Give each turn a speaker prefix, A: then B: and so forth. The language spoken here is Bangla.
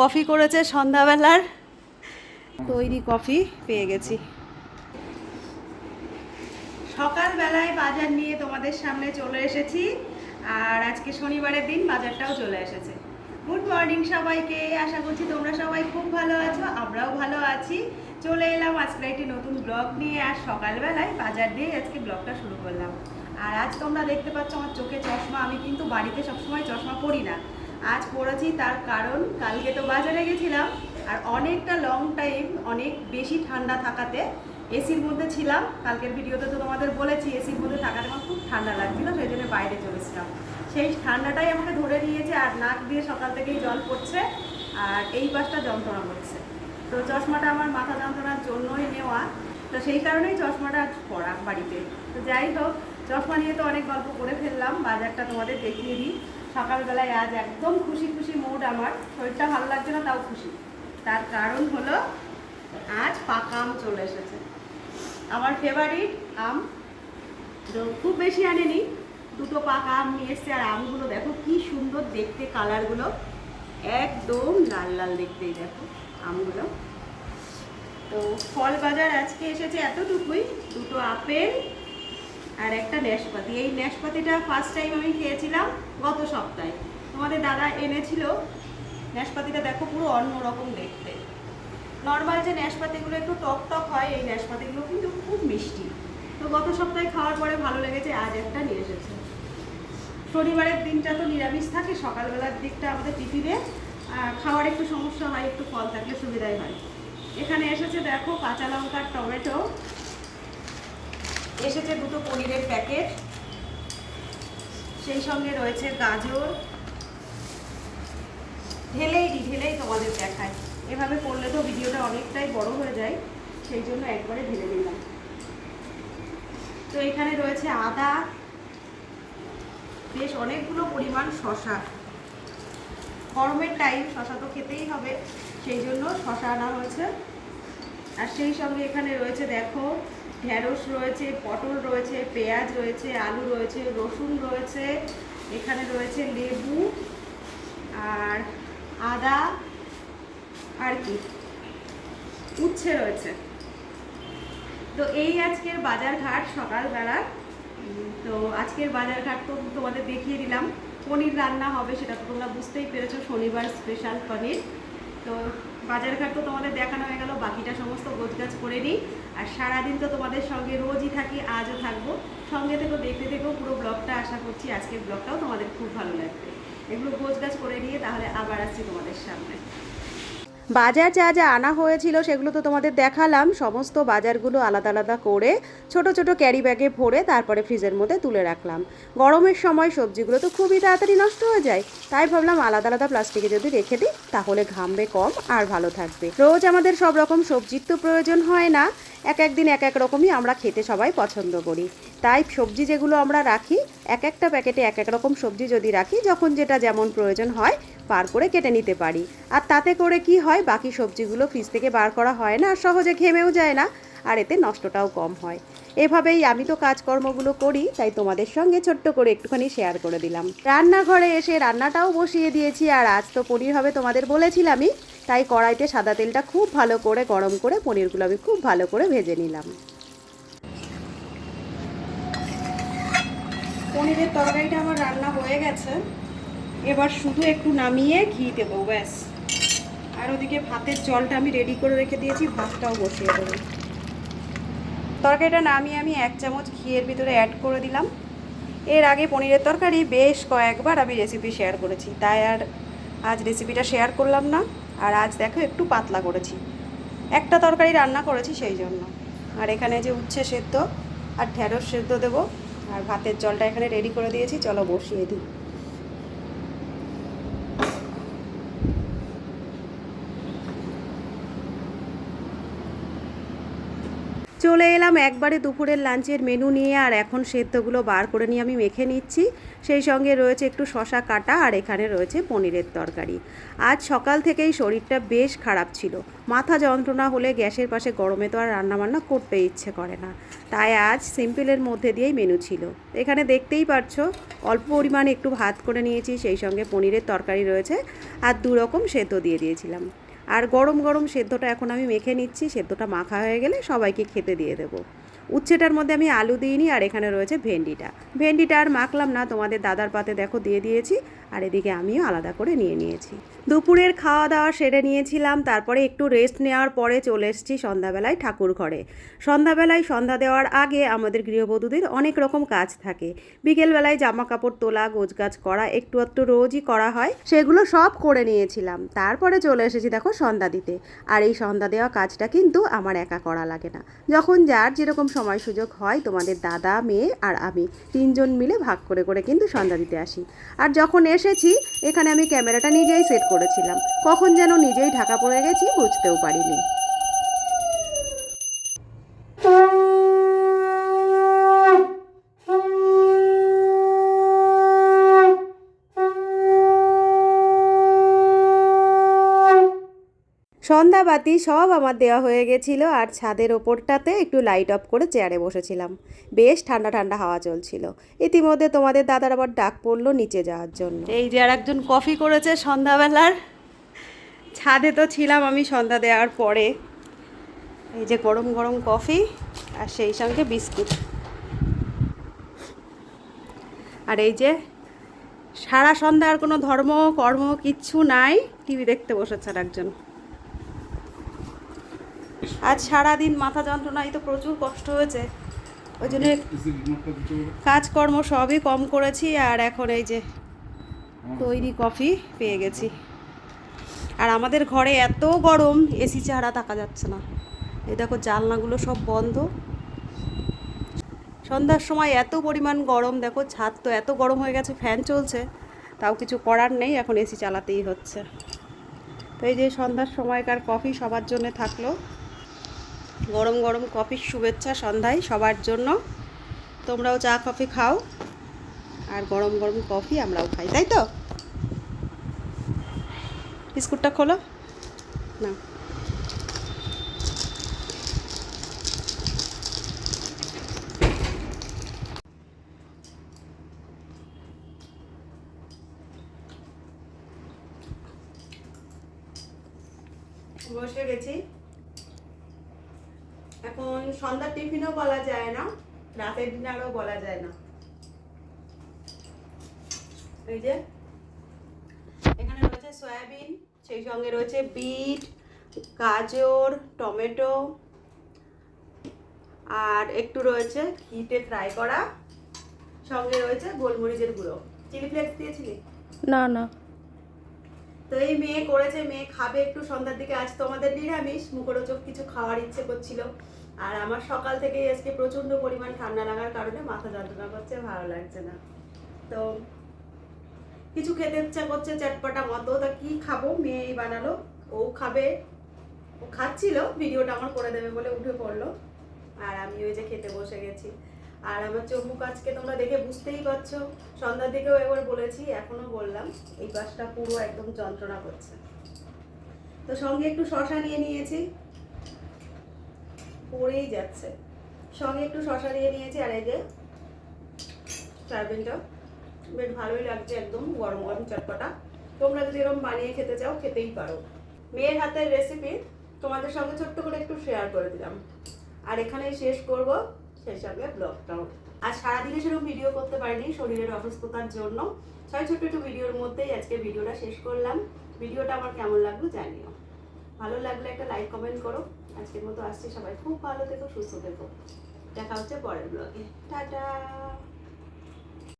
A: কফি করেছে সন্ধ্যাবেলার। তৈরি কফি পেয়ে গেছি। সকালবেলায় বাজার নিয়ে তোমাদের সামনে চলে এসেছি। আর আজকে শনিবারের দিন বাজারটাও চলে এসেছে। গুড মর্নিং সবাইকে। আশা করছি তোমরা সবাই খুব ভালো আছো, আমরাও ভালো আছি। চলে এলাম আজকে একটি নতুন ব্লগ নিয়ে। আর সকালবেলায় বাজার দিয়ে আজকে ব্লগটা শুরু করলাম। আর আজ তোমরা দেখতে পাচ্ছ আমার চোখে চশমা। আমি কিন্তু বাড়িতে সবসময় চশমা পরি না। আজ পড়েছি তার কারণ, কালকে তো বাজারে গেছিলাম, আর অনেকটা লং টাইম অনেক বেশি ঠান্ডা থাকাতে এসির মধ্যে ছিলাম। কালকের ভিডিওতে তো তোমাদের বলেছি এসির মধ্যে থাকাতে আমার খুব ঠান্ডা লাগছিল সেই জন্য বাইরে চলেছিলাম সেই ঠান্ডাটাই আমাকে ধরে নিয়েছে, আর নাক দিয়ে সকাল থেকেই জল পড়ছে, আর এই পাশটা যন্ত্রণা করছে। তো চশমাটা আমার মাথা যন্ত্রণার জন্যই নেওয়া। তো সেই কারণেই চশমাটা পরা বাড়িতে। তো যাই হোক চশমা নিয়ে তো অনেক গল্প করে ফেললাম, বাজারটা তোমাদের দেখিয়ে দিই। সকালবেলায় আজ একদম খুশি খুশি মুড আমার। শরীরটা ভালো লাগছে না, তাও খুশি। তার কারণ হলো, আজ পাকা আম চলে এসেছে। আমার ফেভারিট আম, তো খুব বেশি আনেনি। দুটো পাকা আম নিয়ে এসছে, আর আমগুলো দেখো কি সুন্দর দেখতে কালারগুলো একদম লাল লাল দেখতেই দেখো আমগুলো। তো ফল বাজার আজকে এসেছে এতটুকুই। দুটো আপেল আর একটা ন্যাশপাতি। এই ন্যাশপাতিটা ফার্স্ট টাইম আমি খেয়েছিলাম গত সপ্তাহে। তোমাদের দাদা এনেছিল। ন্যাশপাতিটা দেখো পুরো অন্যরকম দেখতে। নর্মাল যে ন্যাশপাতিগুলো একটু টক টক হয়, এই ন্যাশপাতিগুলো কিন্তু খুব মিষ্টি। তো গত সপ্তাহে খাওয়ার পরে ভালো লেগেছে, আজ একটা নিয়ে এসেছে। শনিবারের দিনটা তো নিরামিষ থাকে, সকালবেলার দিকটা আমাদের টিফিনে। খাওয়ার একটু সমস্যা হয়, একটু ফল থাকলে সুবিধাই হয়। এখানে এসেছে দেখো কাঁচা লঙ্কার টমেটো। এসেছে দুটো পনিরের প্যাকেট। সেই সঙ্গে রয়েছে গাজর। ঢেলেই দিই ঢেলেই তোমাদের দেখায় এভাবে করলে তো ভিডিওটা অনেকটাই বড় হয়ে যায়, সেই জন্য একবারে ঢেলে দিলাম। তো এখানে রয়েছে আদা, বেশ অনেকগুলো পরিমাণ শশা গরমের টাইম শশা তো খেতেই হবে, সেই জন্য শশা আনা হয়েছে। আর সেই সঙ্গে এখানে রয়েছে দেখো ঢেঁড়স রয়েছে, পটল রয়েছে, পেঁয়াজ রয়েছে, আলু রয়েছে, রসুন রয়েছে, এখানে রয়েছে লেবু আর আদা আর কি? উচ্ছে রয়েছে। তো এই আজকের বাজার ঘাট সকালবেলা তো আজকের বাজার ঘাট তো তোমাদের দেখিয়ে দিলাম। পনির রান্না হবে সেটা তো তোমরা বুঝতেই পেরেছ, শনিবার স্পেশাল পনির। তো বাজার ঘাট তো তোমাদের দেখানো হয়ে গেল, বাকিটা সমস্ত গোছগাছ করে নিই। আর সারাদিন তো তোমাদের সঙ্গে রোজই থাকি, আজও থাকব। সঙ্গে থেকে, দেখতে থেকেও পুরো ব্লগটা আশা করছি আজকের ব্লগটাও তোমাদের খুব ভালো লাগবে। এগুলো গোছগাছ করে নিয়ে তাহলে আবার আসছি তোমাদের সামনে। বাজার যা যা আনা হয়েছিল সেগুলো তো তোমাদের দেখালাম। সমস্ত বাজারগুলো আলাদা আলাদা করে ছোট ছোট ক্যারি ব্যাগে ভরে তারপরে ফ্রিজের মধ্যে তুলে রাখলাম। গরমের সময় সবজিগুলো তো খুবই তাড়াতাড়ি নষ্ট হয়ে যায়। তাই ভাবলাম আলাদা আলাদা প্লাস্টিকে যদি রেখে দিই, তাহলে ঘামবে কম আর ভালো থাকবে। রোজ আমাদের সব রকম সবজির তো প্রয়োজন হয় না। এক এক দিন এক এক রকমই আমরা খেতে সবাই পছন্দ করি। তাই সবজি যেগুলো আমরা রাখি, এক একটা প্যাকেটে এক এক রকম সবজি যদি রাখি, যখন যেটা যেমন প্রয়োজন হয় পার করে কেটে নিতে পারি। আর তাতে করে কি হয়, বাকি সবজিগুলো ফ্রিজ থেকে বার করা হয় না, আর সহজে ঘেমেও যায় না, আর এতে নষ্টটাও কম হয়। এভাবেই আমি তো কাজকর্মগুলো করি, তাই তোমাদের সঙ্গে ছোট্ট করে একটুখানি শেয়ার করে দিলাম। রান্নাঘরে এসে রান্নাটাও বসিয়ে দিয়েছি, আর আজ তো পনির হবে তোমাদের বলেছিলামই, তাই কড়াইতে সাদা তেলটা খুব ভালো করে, গরম করে পনিরগুলো আমি খুব ভালো করে ভেজে নিলাম। পনিরের তরকারিটা আমার রান্না হয়ে গেছে। এবার শুধু একটু নামিয়ে ঘি দেবো, ব্যাস। আর ওদিকে ভাতের জলটা আমি রেডি করে রেখে দিয়েছি, ভাতটাও বসিয়ে দেবো। তরকারিটা নামিয়ে আমি এক চামচ ঘিয়ের ভিতরে অ্যাড করে দিলাম। এর আগে পনিরের তরকারি বেশ কয়েকবার আমি রেসিপি শেয়ার করেছি, তাই আর আজ রেসিপিটা শেয়ার করলাম না। আর আজ দেখো একটু পাতলা করেছি। একটা তরকারি রান্না করেছি সেই জন্য। আর এখানে যে উচ্ছে সেদ্ধ আর ঢেঁড়স সেদ্ধ দেবো, আর ভাতের জলটা এখানে রেডি করে দিয়েছি, চলো বসিয়ে দিই। চলে এলাম, একবারে দুপুরের লাঞ্চের মেনু নিয়ে, আর এখন সেদ্ধগুলো বার করে নিয়ে আমি মেখে নিচ্ছি। সেই সঙ্গে রয়েছে একটু শশা কাটা, আর এখানে রয়েছে পনিরের তরকারি। আজ সকাল থেকেই শরীরটা বেশ খারাপ ছিল। মাথা যন্ত্রণা হলে গ্যাসের পাশে গরমে তো আর রান্নাবান্না করতে ইচ্ছে করে না। তাই আজ সিম্পলের মধ্যে দিয়েই মেনু ছিল। এখানে দেখতেই পারছ, অল্প পরিমাণে একটু ভাত করে নিয়েছি, সেই সঙ্গে পনিরের তরকারি রয়েছে, আর দু রকম সেদ্ধ দিয়ে দিয়েছিলাম। আর গরম গরম সেদ্ধটা এখন আমি মেখে নিচ্ছি, সেদ্ধটা মাখা হয়ে গেলে সবাইকে খেতে দিয়ে দেবো। উচ্ছেটার মধ্যে আমি আলু দিইনি আর এখানে রয়েছে ভেন্ডিটা। ভেন্ডিটা আর মাখলাম না, তোমাদের দাদার পাতে দেখো দিয়ে দিয়েছি। আর এদিকে আমিও আলাদা করে নিয়ে নিয়েছি। দুপুরের খাওয়া দাওয়া সেরে নিয়েছিলাম, তারপরে একটু রেস্ট নেওয়ার পরে চলে এসেছি সন্ধ্যাবেলায় ঠাকুর ঘরে। সন্ধ্যাবেলায় সন্ধ্যা দেওয়ার আগে আমাদের গৃহবধূদের অনেক রকম কাজ থাকে। বিকেলবেলায় জামা কাপড় তোলা, গোছগাছ করা, একটু একটু রোজই করা হয়, সেগুলো সব করে নিয়েছিলাম। তারপরে চলে এসেছি দেখো সন্ধ্যা দিতে। আর এই সন্ধ্যা দেওয়া কাজটা কিন্তু আমার একা করা লাগে না। যখন যার যেরকম সময় সুযোগ হয়, তোমাদের দাদা, মেয়ে আর আমি তিনজন মিলে ভাগ করে করে কিন্তু সন্ধ্যা দিতে আসি। আর যখন এসেছি, এখানে আমি ক্যামেরাটা নিজেই সেট করেছিলাম। কখন যেন নিজেই ঢাকা পড়ে গেছি, বুঝতেও পারিনি। সন্ধ্যাবাতি সব আমার দেওয়া হয়ে গেছিল আর ছাদের ওপরটাতে একটু লাইট অফ করে চেয়ারে বসেছিলাম। বেশ ঠান্ডা ঠান্ডা হাওয়া চলছিল। ইতিমধ্যে তোমাদের দাদার আবার ডাক পড়ল নিচে যাওয়ার জন্য। এই যে আর একজন কফি করেছে সন্ধ্যাবেলার। ছাদে তো ছিলাম আমি সন্ধ্যা দেওয়ার পরে। এই যে গরম গরম কফি আর সেই সঙ্গে বিস্কুট। আর এই যে সারা সন্ধ্যা আর কোনো ধর্ম, কর্ম কিচ্ছু নাই। টিভি দেখতে বসেছে আর একজন। আজ সারাদিন মাথা যন্ত্রণায় তো প্রচুর কষ্ট হয়েছে। ওই জন্য কাজকর্ম সবই কম করেছি আর এখন এই যে তৈরি কফি পেয়ে গেছি। আর আমাদের ঘরে এত গরম, এসি ছাড়া থাকা যাচ্ছে না। এই দেখো জানলাগুলো সব বন্ধ। সন্ধ্যার সময় এত পরিমাণ গরম, দেখো ছাদ তো এত গরম হয়ে গেছে, ফ্যান চলছে। তাও কিছু করার নেই, এখন এসি চালাতেই হচ্ছে। তো এই যে সন্ধ্যার সময়কার কফি সবার জন্য থাকল। গরম গরম কফির শুভেচ্ছা সন্ধ্যায় সবার জন্য। তোমরাও চা, কফি খাও। আর গরম গরম কফি আমরাও খাই, তাই তো? বিস্কুটটা খোলো। না বসে গেছি। সন্ধ্যার টিফিনও বলা যায় না রাতের ডিনারও বলা যায় না। এই যে এখানে রয়েছে সয়াবিন সেই সঙ্গে রয়েছে বিট গাজর টমেটো আর একটু রয়েছে ঘিতে ফ্রাই করা সঙ্গে রয়েছে গোলমরিচের গুঁড়ো। চিলি ফ্লেক্স দিয়েছিলি?
B: না না।
A: তো এই মেয়ে করেছে মেয়ে খাবে একটু সন্ধ্যার দিকে আজ তো আমাদের নিরামিষ মুখরোচক কিছু খাওয়ার ইচ্ছে করছিল। আর আমার সকাল থেকেই আজকে প্রচণ্ড পরিমাণ ঠান্ডা লাগার কারণে মাথা যন্ত্রণা করছে, ভালো লাগছে না। তো কিছু খেতে ইচ্ছা করছে চটপটা মতো, তা কি খাব? মেয়েই বানালো, ও খাবে, ও খাচ্ছিল, ভিডিওটা আমার করে দেবে বলে উঠে পড়ল। আর আমি ওই যে খেতে বসে গেছি। আর আমার চোখ মুখ আজকে তোমরা দেখে বুঝতেই পারছ, সন্ধ্যার দিকেও একবার বলেছি, এখনও বললাম, এই পাশটা পুরো একদম যন্ত্রণা করছে। তো সঙ্গে একটু শশা নিয়ে নিয়েছি পড়েই যাচ্ছে। সঙ্গে একটু শশা নিয়ে নিয়েছি আর এই যে সয়াবিনটা বেশ ভালোই লাগছে একদম গরম গরম চটপটা। তোমরা যদি এরকম বানিয়ে খেতে চাও, খেতেই পারো। মেয়ের হাতের রেসিপি তোমাদের সঙ্গে ছোট্ট করে একটু শেয়ার করে দিলাম। আর এখানেই শেষ করব সেই সঙ্গে ব্লগটাও আর সারাদিনে সেরকম ভিডিও করতে পারিনি, শরীরের অসুস্থতার জন্য। ছয় ছোট্ট একটু ভিডিওর মধ্যেই আজকে ভিডিওটা শেষ করলাম। ভিডিওটা আমার কেমন লাগল জানিও। ভালো লাগলে একটা লাইক কমেন্ট করো। আজকের মতো আসছি। সবাই খুব ভালো থেকো সুস্থ থেকো। দেখা হচ্ছে পরের ব্লগে টাটা!